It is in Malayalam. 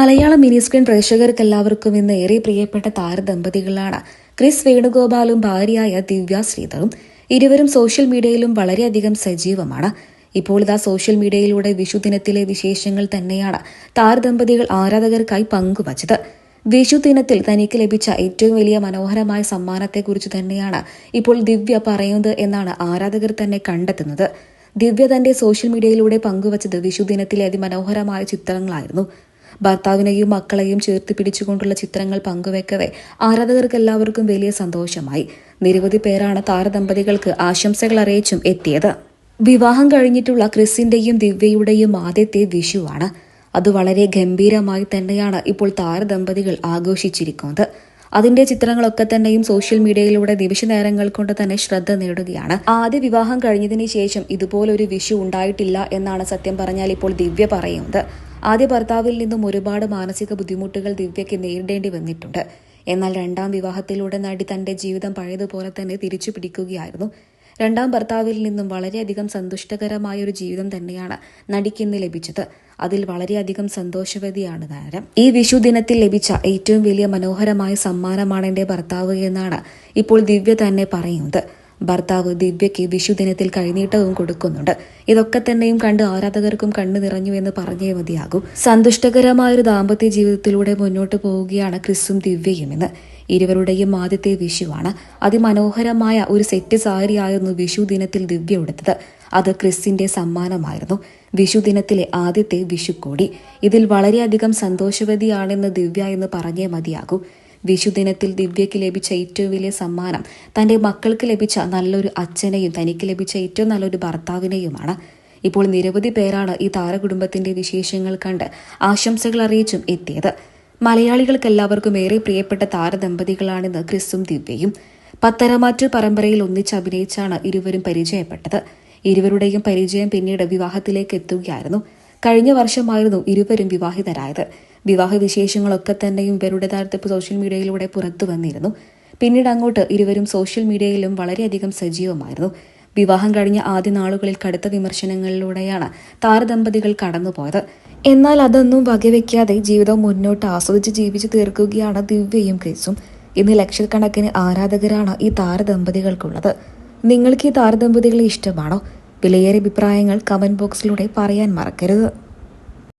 മലയാള മിനി സ്ക്രീൻ പ്രേക്ഷകർക്കെല്ലാവർക്കും ഇന്ന് ഏറെ പ്രിയപ്പെട്ട താരദമ്പതികളാണ്. ക്രിസ് വേണുഗോപാലും ഭാര്യയായ ദിവ്യ ശ്രീധറും ഇരുവരും സോഷ്യൽ മീഡിയയിലും വളരെയധികം സജീവമാണ്. ഇപ്പോൾ ഇതാ സോഷ്യൽ മീഡിയയിലൂടെ വിഷുദിനത്തിലെ വിശേഷങ്ങൾ തന്നെയാണ് താരദമ്പതികൾ ആരാധകർക്കായി പങ്കുവച്ചത്. വിഷുദിനത്തിൽ തനിക്ക് ലഭിച്ച ഏറ്റവും വലിയ മനോഹരമായ സമ്മാനത്തെക്കുറിച്ച് തന്നെയാണ് ഇപ്പോൾ ദിവ്യ പറയുന്നത് എന്നാണ് ആരാധകർ തന്നെ കണ്ടെത്തുന്നത്. ദിവ്യ തന്റെ സോഷ്യൽ മീഡിയയിലൂടെ പങ്കുവച്ചത് വിഷുദിനത്തിലെ അതിമനോഹരമായ ചിത്രങ്ങളായിരുന്നു. ഭർത്താവിനെയും മക്കളെയും ചേർത്ത് പിടിച്ചുകൊണ്ടുള്ള ചിത്രങ്ങൾ പങ്കുവെക്കവേ ആരാധകർക്ക് എല്ലാവർക്കും വലിയ സന്തോഷമായി. നിരവധി പേരാണ് താരദമ്പതികൾക്ക് ആശംസകൾ അറിയിച്ചും എത്തിയത്. വിവാഹം കഴിഞ്ഞിട്ടുള്ള ക്രിസിന്റെയും ദിവ്യയുടെയും ആദ്യത്തെ വിഷുവാണ്. അത് വളരെ ഗംഭീരമായി തന്നെയാണ് ഇപ്പോൾ താരദമ്പതികൾ ആഘോഷിച്ചിരിക്കുന്നത്. അതിന്റെ ചിത്രങ്ങളൊക്കെ തന്നെയും സോഷ്യൽ മീഡിയയിലൂടെ നിമിഷ നേരങ്ങൾ കൊണ്ട് തന്നെ ശ്രദ്ധ നേടുകയാണ്. ആദ്യ വിവാഹം കഴിഞ്ഞതിന് ശേഷം ഇതുപോലൊരു വിഷു ഉണ്ടായിട്ടില്ല എന്നാണ് സത്യം പറഞ്ഞാൽ ഇപ്പോൾ ദിവ്യ പറയുന്നത്. ആദ്യ ഭർത്താവിൽ നിന്നും ഒരുപാട് മാനസിക ബുദ്ധിമുട്ടുകൾ ദിവ്യയ്ക്ക് നേരിടേണ്ടി വന്നിട്ടുണ്ട്. എന്നാൽ രണ്ടാം വിവാഹത്തിലൂടെ നടി തന്റെ ജീവിതം പഴയതുപോലെ തന്നെ തിരിച്ചു പിടിക്കുകയായിരുന്നു രണ്ടാം ഭർത്താവിൽ നിന്നും വളരെയധികം സന്തുഷ്ടകരമായ ഒരു ജീവിതം തന്നെയാണ് നടിക്കിന്ന് ലഭിച്ചത്. അതിൽ വളരെയധികം സന്തോഷവതിയാണ് താരം. ഈ വിഷു ദിനത്തിൽ ലഭിച്ച ഏറ്റവും വലിയ മനോഹരമായ സമ്മാനമാണ് എന്റെ ഭർത്താവ് എന്നാണ് ഇപ്പോൾ ദിവ്യ തന്നെ പറയുന്നത്. ഭർത്താവ് ദിവ്യയ്ക്ക് വിഷുദിനത്തിൽ കൈനീട്ടവും കൊടുക്കുന്നുണ്ട്. ഇതൊക്കെ തന്നെയും കണ്ട് ആരാധകർക്കും കണ്ണു നിറഞ്ഞു എന്ന് പറഞ്ഞേ മതിയാകും. സന്തുഷ്ടകരമായ ഒരു ദാമ്പത്യ ജീവിതത്തിലൂടെ മുന്നോട്ട് പോവുകയാണ് ക്രിസും ദിവ്യയും എന്ന് ഇരുവരുടെയും ആദ്യത്തെ വിഷുവാണ്. അതിമനോഹരമായ ഒരു സെറ്റ് സാരിയായിരുന്നു വിഷു ദിനത്തിൽ ദിവ്യ ഉടുത്തത്. അത് ക്രിസിന്റെ സമ്മാനമായിരുന്നു. വിഷു ദിനത്തിലെ ആദ്യത്തെ വിഷുക്കോടി. ഇതിൽ വളരെയധികം സന്തോഷവതിയാണെന്ന് ദിവ്യ എന്ന് പറഞ്ഞേ മതിയാകൂ. വിഷുദിനത്തിൽ ദിവ്യയ്ക്ക് ലഭിച്ച ഏറ്റവും വലിയ സമ്മാനം തന്റെ മക്കൾക്ക് ലഭിച്ച നല്ലൊരു അച്ഛനെയും തനിക്ക് ലഭിച്ച ഏറ്റവും നല്ലൊരു ഭർത്താവിനെയുമാണ്. ഇപ്പോൾ നിരവധി പേരാണ് ഈ താരകുടുംബത്തിന്റെ വിശേഷങ്ങൾ കണ്ട് ആശംസകൾ അറിയിച്ചും എത്തിയത്. മലയാളികൾക്കെല്ലാവർക്കും ഏറെ പ്രിയപ്പെട്ട താരദമ്പതികളാണെന്ന് ക്രിസും ദിവ്യയും. പത്തരമാറ്റു പരമ്പരയിൽ ഒന്നിച്ച് അഭിനയിച്ചാണ് ഇരുവരും പരിചയപ്പെട്ടത്. ഇരുവരുടെയും പരിചയം പിന്നീട് വിവാഹത്തിലേക്ക് എത്തുകയായിരുന്നു. കഴിഞ്ഞ വർഷമായിരുന്നു ഇരുവരും വിവാഹിതരായത്. വിവാഹ വിശേഷങ്ങളൊക്കെ തന്നെയും ഇവരുടെ താരത്തിപ്പ് സോഷ്യൽ മീഡിയയിലൂടെ പുറത്തു വന്നിരുന്നു. പിന്നീട് അങ്ങോട്ട് ഇരുവരും സോഷ്യൽ മീഡിയയിലും വളരെയധികം സജീവമായിരുന്നു. വിവാഹം കഴിഞ്ഞ ആദ്യ നാളുകളിൽ കടുത്ത വിമർശനങ്ങളിലൂടെയാണ് താരദമ്പതികൾ കടന്നുപോയത്. എന്നാൽ അതൊന്നും വകവെക്കാതെ ജീവിതം മുന്നോട്ട് ആസ്വദിച്ച് ജീവിച്ചു തീർക്കുകയാണ് ദിവ്യയും ക്രിസും. ഇന്ന് ലക്ഷക്കണക്കിന് ആരാധകരാണ് ഈ താരദമ്പതികൾക്കുള്ളത്. നിങ്ങൾക്ക് ഈ താരദമ്പതികളെ ഇഷ്ടമാണോ? വിലയേറെ അഭിപ്രായങ്ങൾ കമന്റ് ബോക്സിലൂടെ പറയാൻ മറക്കരുത്.